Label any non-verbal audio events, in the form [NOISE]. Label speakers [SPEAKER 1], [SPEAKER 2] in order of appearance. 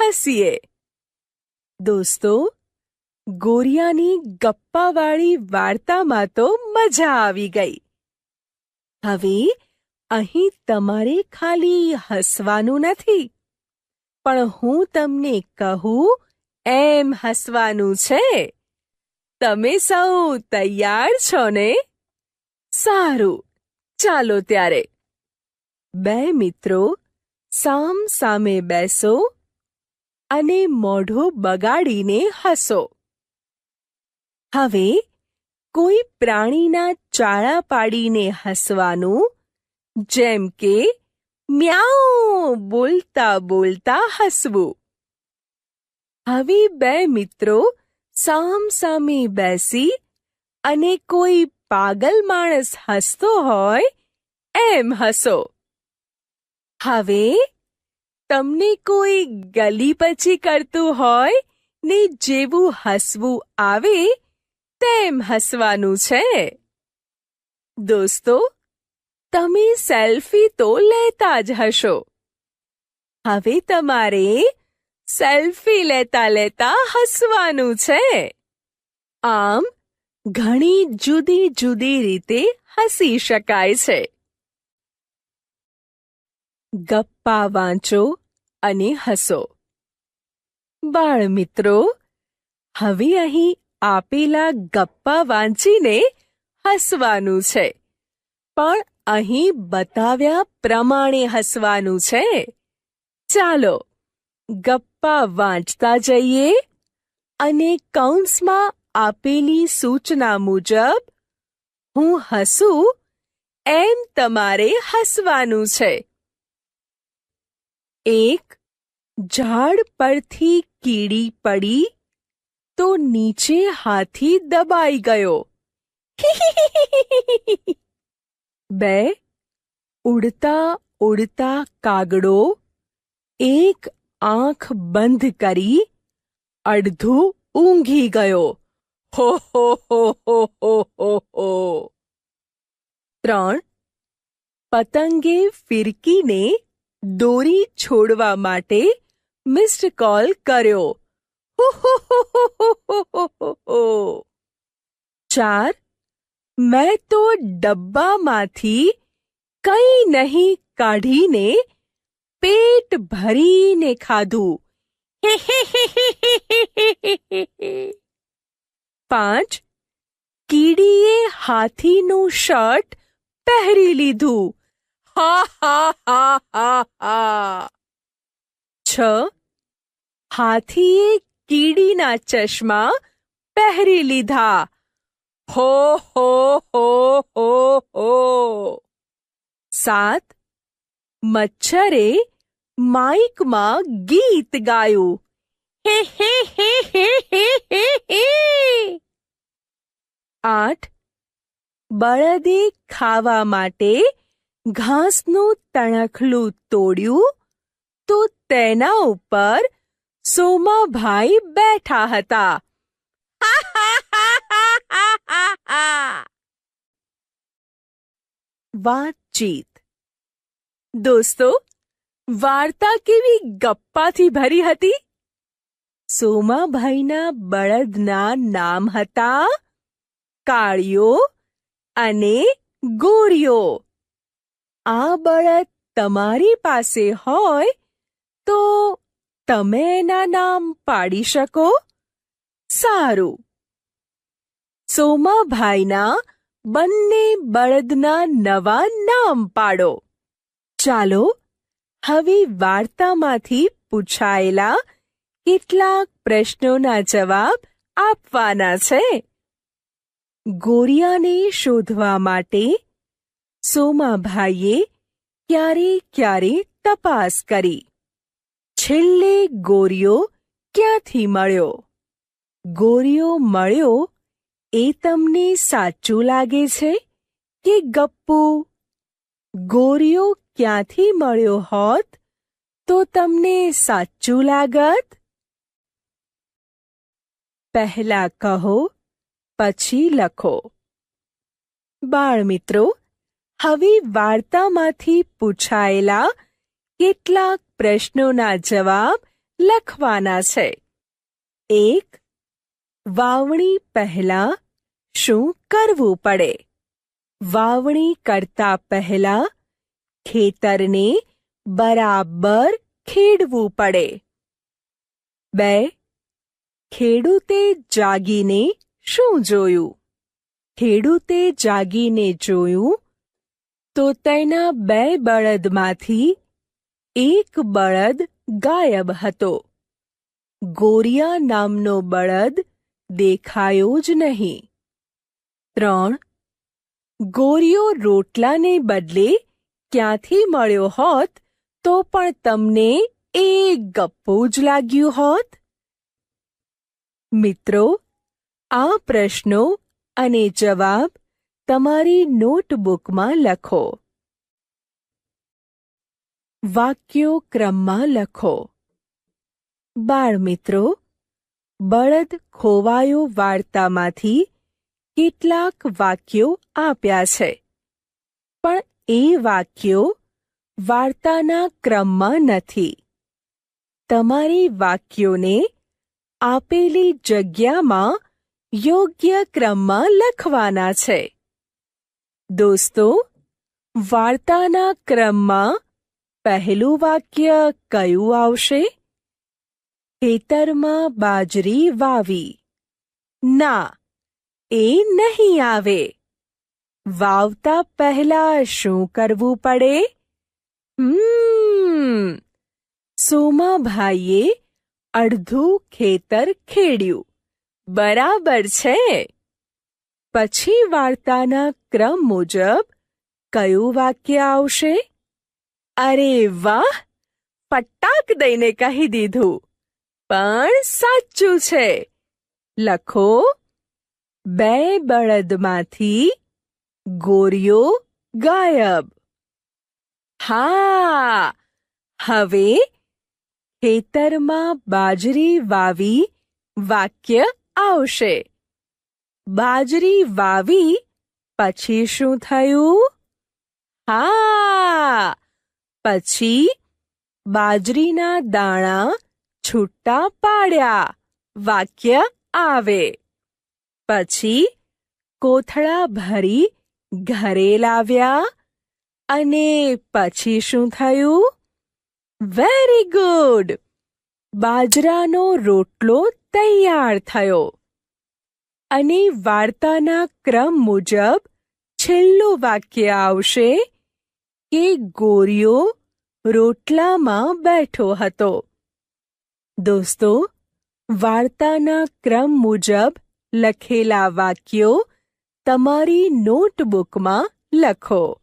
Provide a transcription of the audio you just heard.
[SPEAKER 1] હસીએ. દોસ્તો, ગોરિયાની ગપ્પાવાળી વાર્તામાં તો મજા આવી ગઈ. હવે અહીં તમારે ખાલી હસવાનું નથી. પણ હું તમને કહું, એમ હસવાનું છે. તમે સૌ તૈયાર છો ને? સારું, ચાલો ત્યારે. બે મિત્રો સામ સામે બેસો. અને મોઢું બગાડીને હસો. હવે કોઈ પ્રાણીના ચાળા પાડીને હસવાનું, જેમ કે મ્યાઉ બોલતા બોલતા હસવું. હવે બે મિત્રો સામ સામે બેસી અને કોઈ પાગલ માણસ હસતો હોય, એમ હસો. હવે તમને કોઈ ગલી પછી કરતું હોય, ને જેવું હસવું આવે, તેમ હસવાનું છે. દોસ્તો, તમે સેલ્ફી તો લેતા જ હશો. હવે તમારે સેલ્ફી લેતા લેતા હસવાનું છે. આમ, ઘણી જુદી જુદી રીતે હસી શકાય છે. ગપ્પા વાંચો અને હસો. બાળ મિત્રો હવે અહીં આપેલા ગપ્પા વાંચીને હસવાનું છે. પણ અહીં બતાવ્યા પ્રમાણે હસવાનું છે. ચાલો, ગપ્પા વાંચતા જઈએ અને કૌંસમાં આપેલી સૂચના મુજબ હું હસું એમ તમારે હસવાનું છે. एक झाड़ पर थी कीड़ी पड़ी तो नीचे हाथी दबाई गयो। [LAUGHS] बे, उड़ता उड़ता कागड़ो, एक आँख बंद करी, अड़धू ऊंघी गयो। हो हो हो हो हो हो हो। त्रण पतंगे फिरकी ने દોરી છોડવા માટે મિસ્ડ કોલ કર્યો. ચાર, મેં તો ડબ્બામાંથી કંઈ નહીં કાઢીને પેટ ભરીને ખાધું. પાંચ, કીડીએ હાથીનું શર્ટ પહેરી લીધું. હા હા હા હા હા. છ. હાથીએ કીડીના ચશ્મા પહેરી લીધા. હો હો હો હો હો. સાત. મચ્છરે માઇકમાં ગીત ગાયું. હે હે હે હે હે હે હે. આઠ. બળદે ખાવા માટે ઘાસનું તણખલું તોડ્યું તો તેના ઉપર સોમાભાઈ બેઠા હતા. [LAUGHS] વાતચીત. દોસ્તો વાર્તા કેવી ગપ્પાથી ભરી હતી? સોમાભાઈના બળદના નામ હતા કાળિયો અને ગોરિયો. આ બળદ તમારી પાસે હોય તો તમે એના નામ પાડી શકો? સારું. સોમાભાઈના બંને બળદના નવા નામ પાડો. ચાલો, હવે વાર્તામાંથી પૂછાયેલા કેટલાક પ્રશ્નોના જવાબ આપવાના છે. ગોરિયાને શોધવા માટે સોમાભાઈએ ક્યારે ક્યારે તપાસ કરી છેલ્લે ગોરિયો ક્યાંથી મળ્યો ગોરિયો મળ્યો એ તમને સાચું લાગે છે કે ગપ્પુ ગોરિયો ક્યાંથી મળ્યો હોત તો તમને સાચું લાગત પહેલા કહો પછી લખો બાળમિત્રો હવે વાર્તામાંથી પૂછાયેલા કેટલાક પ્રશ્નોના જવાબ લખવાના છે. એક, વાવણી પહેલા શું કરવું પડે? વાવણી કરતા પહેલા ખેતરને બરાબર ખેડવું પડે. બે, ખેડૂતે જાગીને શું જોયું? ખેડૂતે જાગીને જોયું તો તેના બે બળદમાંથી એક બળદ ગાયબ હતો. ગોરિયા નામનો બળદ દેખાયો જ નહીં. ત્રણ, ગોરિયો રોટલાને બદલે ક્યાંથી મળ્યો હોત તો પણ તમને એ ગપ્પો જ લાગ્યું હોત? મિત્રો, આ પ્રશ્નો અને જવાબ તમારી નોટબુકમાં લખો. વાક્યો ક્રમમાં લખો. બાળમિત્રો, બળદ ખોવાયો વાર્તામાંથી કેટલાક વાક્યો આપ્યા છે. પણ એ વાક્યો વાર્તાના ક્રમમાં નથી. તમારી વાક્યોને આપેલી જગ્યામાં યોગ્ય ક્રમમાં લખવાના છે. દોસ્તો, વાર્તાના ક્રમમાં પહેલું વાક્ય કયું આવશે? ખેતરમાં બાજરી વાવી. ના, એ નહીં આવે. વાવતા પહેલા શું કરવું પડે? હમ, સોમાભાઈએ અડધું ખેતર ખેડ્યું. બરાબર છે. પછી વાર્તાના ક્રમ મુજબ કયું વાક્ય આવશે? અરે વાહ! પટ્ટાક દઈને કહી દીધું. પણ સાચું છે. લખો, બે બળદમાંથી ગોરીઓ ગાયબ. હા! હવે ખેતરમાં બાજરી વાવી વાક્ય આવશે. બાજરી વાવી, પછી શું થયું? હા, પછી બાજરીના દાણા છૂટા પાડ્યા, વાક્ય આવે. પછી કોથળા ભરી ઘરે લાવ્યા, અને પછી શું થયું? Very good! બાજરાનો રોટલો તૈયાર થયો. અને વાર્તાના ક્રમ મુજબ છેલ્લું વાક્ય આવશે કે ગોરીઓ રોટલામાં બેઠો હતો. દોસ્તો, વાર્તાના ક્રમ મુજબ લખેલા વાક્યો તમારી નોટબુકમાં લખો.